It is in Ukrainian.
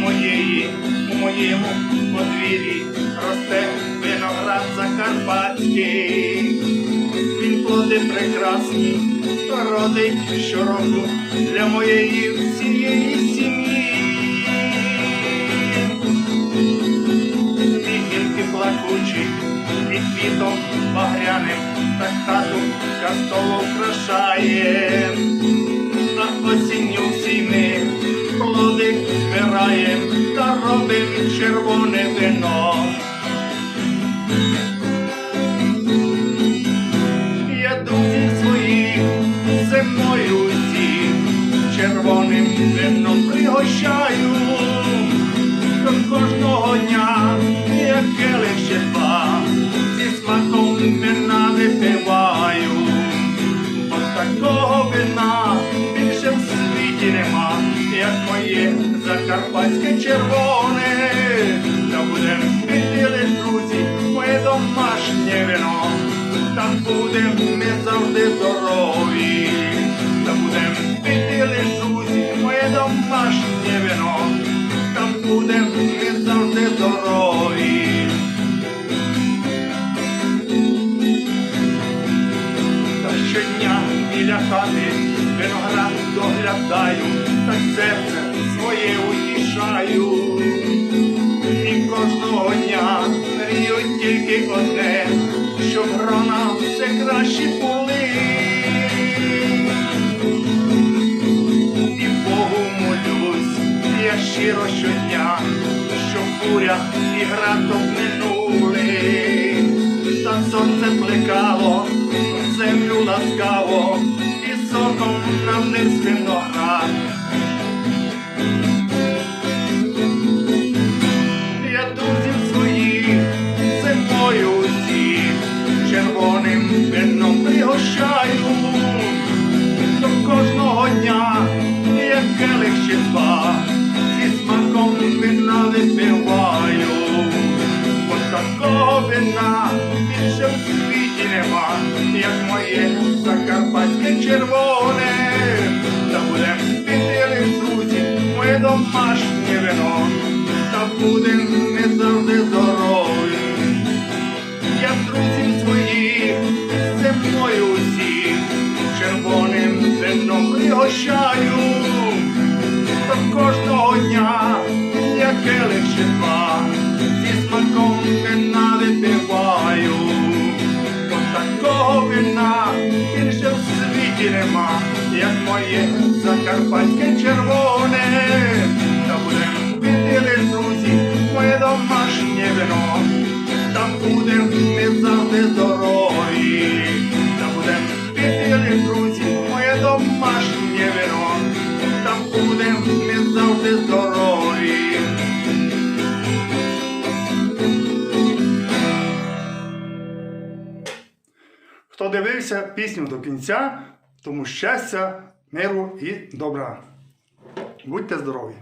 моєї, у моєму подвір'ї росте виноград закарпатський. Він плоди прекрасні, родить щороку для моєї всієї сім'ї. І гілки плакучі, і квітом багряним, так хату кастолу вкрашає. Збираєм та робим червоне вино. Я друзів своїх зимою усіх червоним вином пригощаю до кожного дня, як келих ще два, друзі, моє домашнє вино, там будем ми завжди здорові, та будем пити лиш, друзі, моє домашнє вино, там будем ми завжди здорові. Та щодня біля хати виноград доглядаю, та серце своє утішаю. Я щиро щодня, щоб буря і градом минули. Та сонце плекало, землю ласкаво, і соком нам не виноград. Я друзів своїх зимою усіх червоним вином пригощаю до кожного дня, як келих ще два, вина більше в світі нема, як моє закарпатське червоне, та будем лиш, друзі, моє домашнє вино, та будем ми завжди здорові. Я друзів своїх, зимою усіх, червоним вином пригощаю. До кожного дня, як келих ще два, такого вина в світі нема, як моє закарпатське червоне. Та будем пити друзі, моє домашнє вино там будем ми завжди здорові, там будем пити друзі, моє домашнє вино, там будем ми завжди здорові. Хто дивився пісню до кінця, тому щастя, миру і добра. Будьте здорові!